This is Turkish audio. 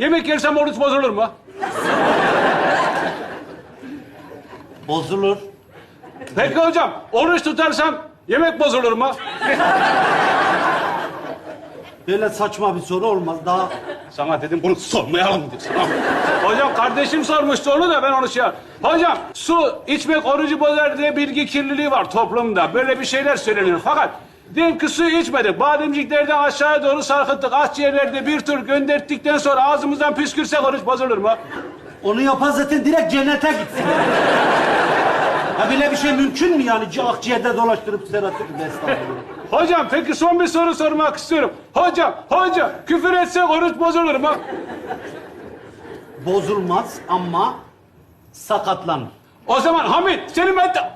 Yemek yersem oruç bozulur mu? Bozulur. Peki hocam, oruç tutarsam yemek bozulur mu? Böyle saçma bir soru olmaz. Daha Sana dedim bunu sormayalım diye. Tamam. Hocam kardeşim sormuştu onu da ben onu şey Hocam su içmek orucu bozar diye bilgi kirliliği var toplumda. Böyle bir şeyler söyleniyor. Fakat ki suyu içmedik. Bademciklerden aşağıya doğru sarkıttık. Akciğerlerde bir tur gönderttikten sonra ağzımızdan püskürsek oruç bozulur mu? onu yapan zaten direkt cennete gitsin. ya böyle bir şey mümkün mü yani? Akciğerde dolaştırıp seratı. Hocam peki son bir soru sormak istiyorum. Hocam, hocam küfür etsek oruç bozulur mu? Bozulmaz ama sakatlanır. O zaman Hamit seni ben... de-